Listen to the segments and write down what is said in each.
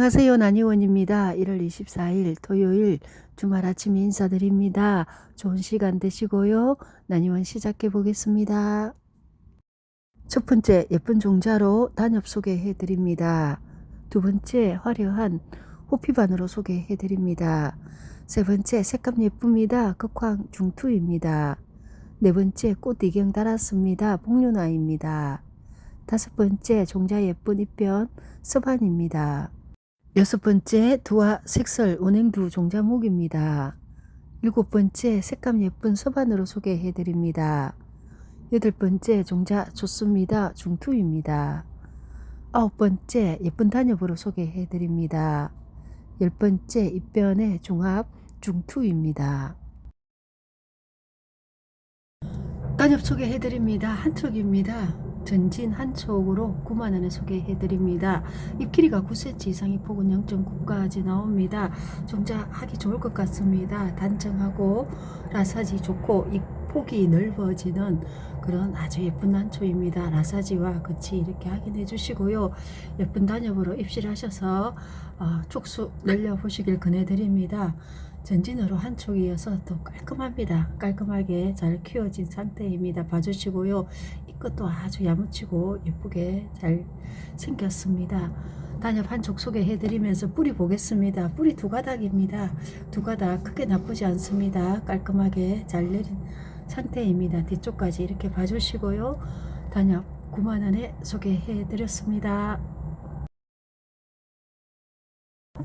안녕하세요. 난이원입니다. 1월 24일 토요일 주말 아침 인사드립니다. 좋은 시간 되시고요. 난이원 시작해 보겠습니다. 첫 번째 예쁜 종자로 단엽 소개해 드립니다. 두 번째 화려한 호피반으로 소개해 드립니다. 세 번째 색감 예쁩니다. 극황 중투입니다. 네 번째 꽃 이경 달았습니다. 복륜화입니다. 다섯 번째 종자 예쁜 잎변 서반입니다. 여섯 번째 두화 색설 운행두 종자목입니다. 일곱 번째 색감 예쁜 서반으로 소개해 드립니다. 여덟 번째 종자 좋습니다. 중투입니다. 아홉 번째 예쁜 단엽으로 소개해 드립니다. 열 번째 입변의 중합 중투입니다. 단엽 소개해 드립니다. 한 촉입니다. 전진 한 촉으로 9만원에 소개해 드립니다. 잎 길이가 9cm 이상이 폭은 0.9까지 나옵니다. 종자 하기 좋을 것 같습니다. 단정하고 라사지 좋고 잎 폭이 넓어지는 그런 아주 예쁜 난초입니다. 라사지와 같이 이렇게 확인해 주시고요. 예쁜 단엽으로 입실하셔서 어, 촉수 늘려 보시길 권해드립니다. 전진으로 한 촉이어서 또 깔끔합니다. 깔끔하게 잘 키워진 상태입니다. 봐주시고요. 이 것도 아주 야무치고 예쁘게 잘 생겼습니다. 단엽 한촉 소개해드리면서 뿌리 보겠습니다. 뿌리 두 가닥입니다. 두 가닥 크게 나쁘지 않습니다. 깔끔하게 잘 내린 상태입니다. 뒤쪽까지 이렇게 봐주시고요. 단엽 9만원에 소개해드렸습니다.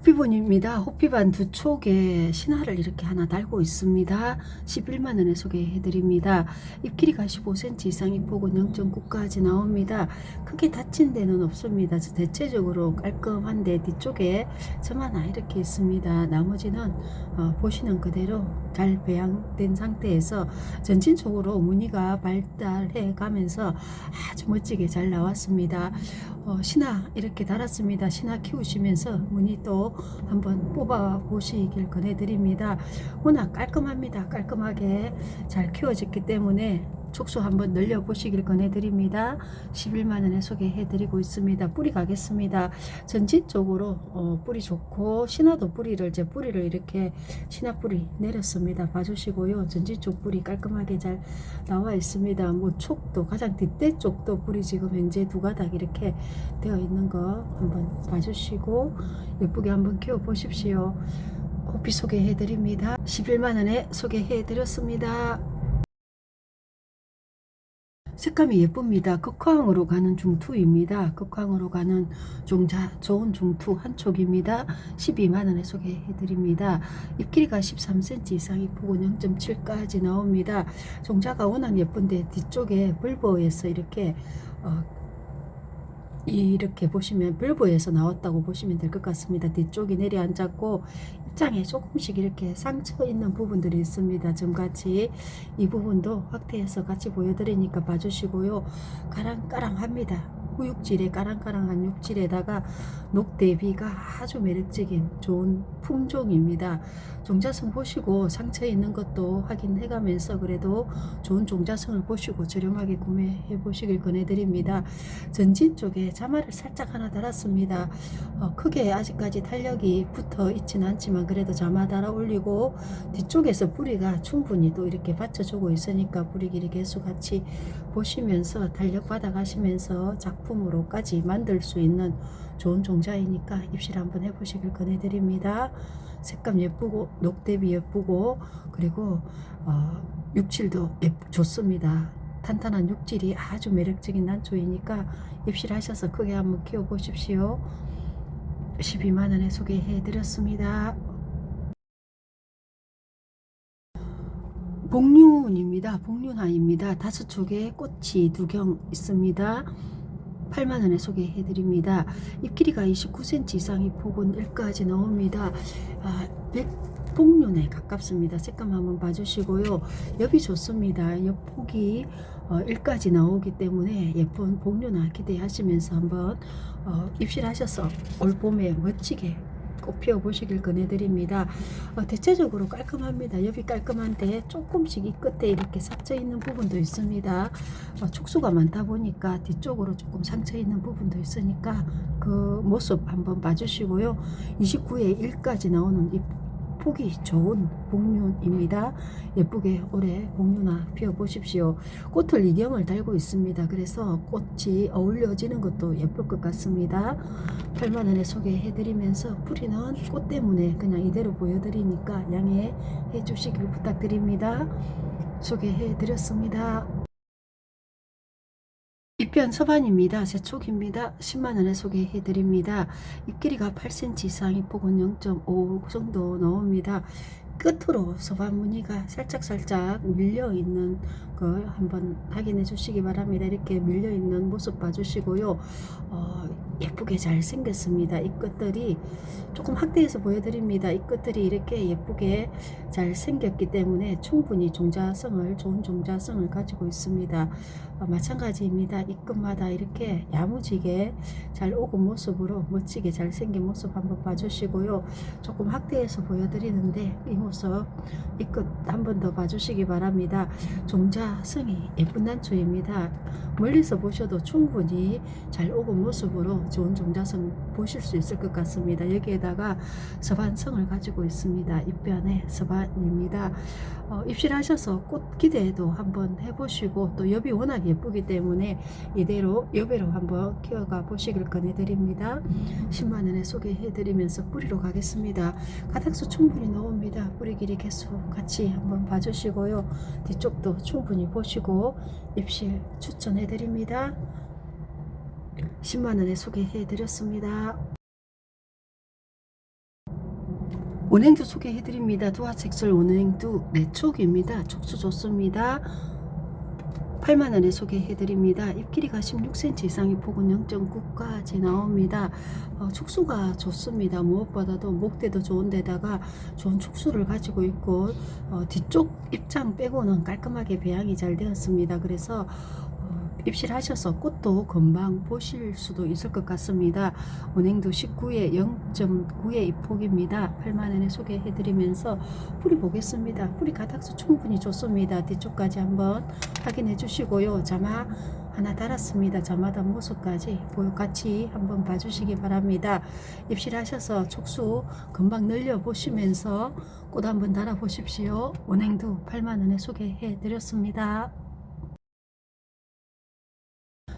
호피본입니다. 호피반 두 촉에 신화를 이렇게 하나 달고 있습니다. 11만원에 소개해드립니다. 잎 길이가 15cm 이상 잎 폭은 0.9까지 나옵니다. 크게 다친 데는 없습니다. 대체적으로 깔끔한데 뒤쪽에 점 하나 이렇게 있습니다. 나머지는 어, 보시는 그대로 잘 배양된 상태에서 전진 쪽으로 무늬가 발달해 가면서 아주 멋지게 잘 나왔습니다. 어, 신화 이렇게 달았습니다. 신화 키우시면서 무늬 또 한번 뽑아 보시길 권해드립니다. 워낙 깔끔합니다. 깔끔하게 잘 키워졌기 때문에 촉수 한번 늘려 보시길 권해드립니다. 11만원에 소개해드리고 있습니다. 뿌리 가겠습니다. 전진 쪽으로 어, 뿌리 좋고 신화도 뿌리를 제 뿌리를 이렇게 신화 뿌리 내렸습니다. 봐주시고요. 전진 쪽 뿌리 깔끔하게 잘 나와 있습니다. 뭐 촉도 가장 뒷대 쪽도 뿌리 지금 현재 두 가닥 이렇게 되어 있는 거 한번 봐주시고 예쁘게 한번 키워 보십시오. 호피 소개해드립니다. 11만원에 소개해드렸습니다. 색감이 예쁩니다. 극황으로 가는 중투입니다. 극황으로 가는 종자 좋은 중투 한 촉입니다. 12만원에 소개해드립니다. 잎 길이가 13cm 이상 잎 폭은 0.7까지 나옵니다. 종자가 워낙 예쁜데 뒤쪽에 불보에서 이렇게 어, 이렇게 보시면 불보에서 나왔다고 보시면 될 것 같습니다. 뒤쪽이 내려앉았고 입장에 조금씩 이렇게 상처 있는 부분들이 있습니다. 점같이 이 부분도 확대해서 같이 보여드리니까 봐주시고요. 까랑까랑합니다. 후육질에 까랑까랑한 육질에다가 녹대비가 아주 매력적인 좋은 품종입니다. 종자성 보시고 상처 있는 것도 확인해가면서 그래도 좋은 종자성을 보시고 저렴하게 구매해 보시길 권해드립니다. 전진 쪽에 자마를 살짝 하나 달았습니다. 어, 크게 아직까지 탄력이 붙어 있지는 않지만 그래도 자마 달아 올리고 뒤쪽에서 뿌리가 충분히 또 이렇게 받쳐주고 있으니까 뿌리 길이 계속 같이 보시면서 탄력 받아 가시면서 작품으로까지 만들 수 있는 좋은 종자이니까 입실 한번 해보시길 권해드립니다. 색감 예쁘고 녹대비 예쁘고 그리고 어, 육질도 예쁘, 좋습니다. 탄탄한 육질이 아주 매력적인 난초이니까 입실하셔서 크게 한번 키워보십시오. 12만원에 소개해드렸습니다. 복륜입니다. 복륜화입니다. 다섯 촉에 꽃이 두 경 있습니다. 8만원에 소개해드립니다. 잎 길이가 29cm 이상이 폭은 1까지 나옵니다. 아, 100복륜에 가깝습니다. 색감 한번 봐주시고요. 엽이 좋습니다. 엽 폭이 어, 1까지 나오기 때문에 예쁜 복륜화 기대하시면서 한번 어, 입실하셔서 올 봄에 멋지게 꼭 피워보시길 권해드립니다. 어, 대체적으로 깔끔합니다. 옆이 깔끔한데 조금씩 이 끝에 이렇게 삭혀 있는 부분도 있습니다. 어, 촉수가 많다 보니까 뒤쪽으로 조금 상처 있는 부분도 있으니까 그 모습 한번 봐주시고요. 29에 1까지 나오는 이 폭이 좋은 복륜입니다. 예쁘게 올해 복륜아 피워보십시오. 꽃을 이경을 달고 있습니다. 그래서 꽃이 어울려지는 것도 예쁠 것 같습니다. 8만원에 소개해드리면서 뿌리는 꽃 때문에 그냥 이대로 보여드리니까 양해해 주시길 부탁드립니다. 소개해드렸습니다. 입변 서반입니다. 세촉입니다. 10만원에 소개해드립니다. 잎길이가 8cm 이상, 잎폭은 0.5 정도 나옵니다. 끝으로 서반 무늬가 살짝살짝 밀려있는 걸 한번 확인해 주시기 바랍니다. 이렇게 밀려있는 모습 봐주시고요. 어, 예쁘게 잘 생겼습니다. 이 끝들이 조금 확대해서 보여드립니다. 이 끝들이 이렇게 예쁘게 잘 생겼기 때문에 충분히 종자성을 좋은 종자성을 가지고 있습니다. 어, 마찬가지입니다. 이 끝마다 이렇게 야무지게 잘 오고 모습으로 멋지게 잘 생긴 모습 한번 봐주시고요. 조금 확대해서 보여드리는데 이 모습 이 끝 한 번 더 봐주시기 바랍니다. 종자성이 예쁜 난초입니다. 멀리서 보셔도 충분히 잘 오고 모습으로 좋은 종자성 보실 수 있을 것 같습니다. 여기에다가 서반성을 가지고 있습니다. 입변의 서반입니다. 어, 입실하셔서 꽃 기대도 한번 해보시고 또 엽이 워낙 예쁘기 때문에 이대로 여배로 한번 키워가 보시길 권해드립니다. 10만원에 소개해드리면서 뿌리로 가겠습니다. 가닥수 충분히 나옵니다. 뿌리 길이 개수 같이 한번 봐주시고요. 뒤쪽도 충분히 보시고 입실 추천해드립니다. 10만원에 소개해드렸습니다. 원행두 소개해드립니다. 두화색설 원행두 내촉입니다. 촉수 좋습니다. 8만원에 소개해드립니다. 잎길이가 16cm 이상의 폭은 0.9까지 나옵니다. 어, 촉수가 좋습니다. 무엇보다도 목대도 좋은데다가 좋은 촉수를 가지고 있고 어, 뒤쪽 입장 빼고는 깔끔하게 배양이 잘 되었습니다. 그래서 어, 입실하셔서 꽃도 금방 보실 수도 있을 것 같습니다. 은행도 19에 0.9의 입폭입니다. 8만원에 소개해드리면서 뿌리 보겠습니다. 뿌리 가닥수 충분히 좋습니다. 뒤쪽까지 한번 확인해 주시고요. 자마 하나 달았습니다. 자마단 모습까지 같이 한번 봐주시기 바랍니다. 입실하셔서 촉수 금방 늘려 보시면서 꽃 한번 달아 보십시오. 은행도 8만원에 소개해 드렸습니다.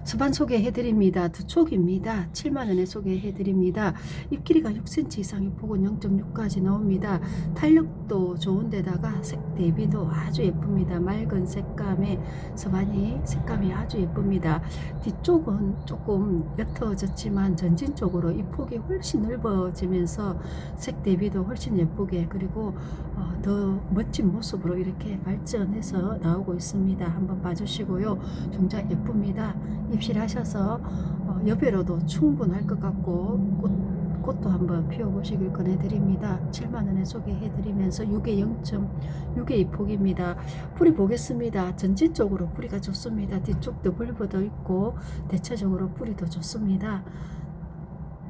수반 소개해드립니다. 두 촉입니다. 7만원에 소개해드립니다. 잎길이가 6cm 이상의 폭은 0.6까지 나옵니다. 탄력도 좋은데다가 색 대비도 아주 예쁩니다. 맑은 색감의 서반이 색감이 아주 예쁩니다. 뒤쪽은 조금 옅어졌지만 전진 쪽으로 이 폭이 훨씬 넓어지면서 색 대비도 훨씬 예쁘게 그리고 어, 더 멋진 모습으로 이렇게 발전해서 나오고 있습니다. 한번 봐주시고요. 종자 예쁩니다. 입실하셔서 어, 여배로도 충분할 것 같고 꽃, 꽃도 한번 피워보시길 권해드립니다. 7만원에 소개해드리면서 6에 0.6의 입폭입니다. 뿌리 보겠습니다. 전진 쪽으로 뿌리가 좋습니다. 뒤쪽도 불보도 있고 대체적으로 뿌리도 좋습니다.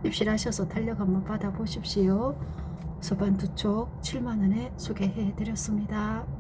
입실하셔서 탄력 한번 받아보십시오. 서반 두쪽 7만원에 소개해드렸습니다.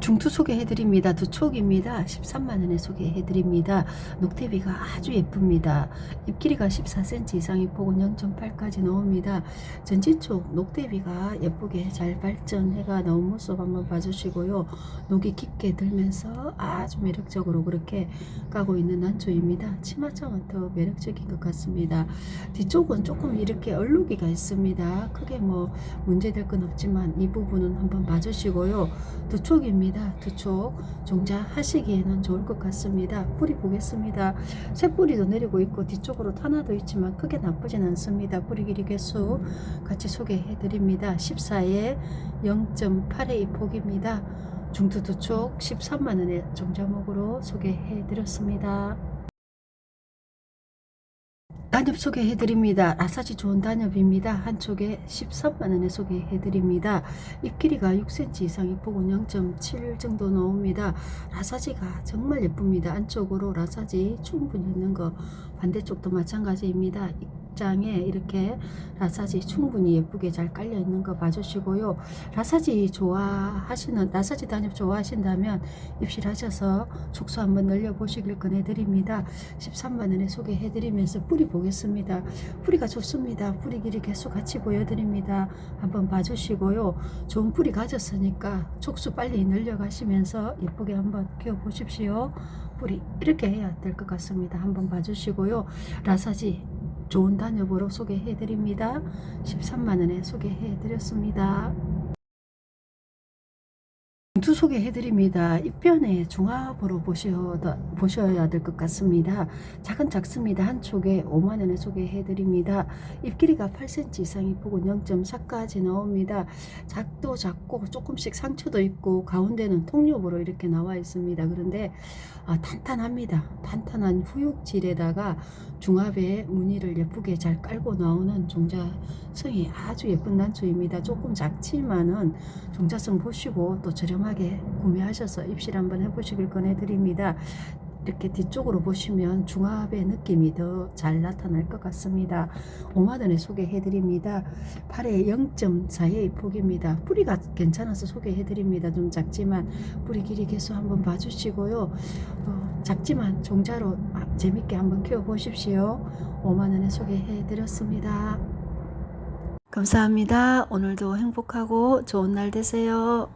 중투 소개해드립니다. 두 촉입니다. 13만원에 소개해드립니다. 녹대비가 아주 예쁩니다. 잎길이가 14cm 이상의 폭은 0.8까지 나옵니다. 전지 쪽 녹대비가 예쁘게 잘 발전해가 나온 모습 한번 봐주시고요. 녹이 깊게 들면서 아주 매력적으로 그렇게 까고 있는 난초입니다. 치마장은 더 매력적인 것 같습니다. 뒤쪽은 조금 이렇게 얼룩이가 있습니다. 크게 뭐 문제될 건 없지만 이 부분은 한번 봐주시고요. 두 촉입니다. 두촉 종자 하시기에는 좋을 것 같습니다. 뿌리 보겠습니다. 새 뿌리도 내리고 있고 뒤쪽으로 하나도 있지만 크게 나쁘진 않습니다. 뿌리 길이 개수 같이 소개해 드립니다. 14에 0.8의 입폭입니다. 중투 두촉 13만원의 종자목으로 소개해 드렸습니다. 단엽 소개해드립니다. 라사지 좋은 단엽입니다. 한쪽에 13만원에 소개해드립니다. 잎 길이가 6cm 이상, 잎폭은 0.7 정도 나옵니다. 라사지가 정말 예쁩니다. 안쪽으로 라사지 충분히 있는 거 반대쪽도 마찬가지입니다. 입장에 이렇게 라사지 충분히 예쁘게 잘 깔려 있는 거 봐주시고요. 라사지 좋아하시는 라사지 단엽 좋아하신다면 입실하셔서 촉수 한번 늘려 보시길 권해드립니다. 13만 원에 소개해드리면서 뿌리 보겠습니다. 뿌리가 좋습니다. 뿌리 길이 계속 같이 보여드립니다. 한번 봐주시고요. 좋은 뿌리 가졌으니까 촉수 빨리 늘려가시면서 예쁘게 한번 키워 보십시오. 뿌리 이렇게 해야 될 것 같습니다. 한번 봐주시고요. 라사지 좋은 단엽으로 소개해드립니다. 13만 원에 소개해드렸습니다. 두 소개해드립니다. 입변의 중합으로 보셔, 보셔야 될 것 같습니다. 작은 작습니다. 한 쪽에 5만원에 소개해드립니다. 입 길이가 8cm 이상, 잎폭은 0.4까지 나옵니다. 작도 작고 조금씩 상처도 있고 가운데는 통엽으로 이렇게 나와 있습니다. 그런데 아, 탄탄합니다. 탄탄한 후육질에다가 중합에 무늬를 예쁘게 잘 깔고 나오는 종자성이 아주 예쁜 난초입니다. 조금 작지만은 종자성 보시고 또 저렴 하게 구매하셔서 입실 한번 해보시길 권해드립니다. 이렇게 뒤쪽으로 보시면 중합의 느낌이 더 잘 나타날 것 같습니다. 5만원에 소개해드립니다. 8에 0.4의 폭입니다. 뿌리가 괜찮아서 소개해드립니다. 좀 작지만 뿌리 길이 개수 한번 봐주시고요. 어, 작지만 종자로 아, 재밌게 한번 키워보십시오. 5만원에 소개해드렸습니다. 감사합니다. 오늘도 행복하고 좋은 날 되세요.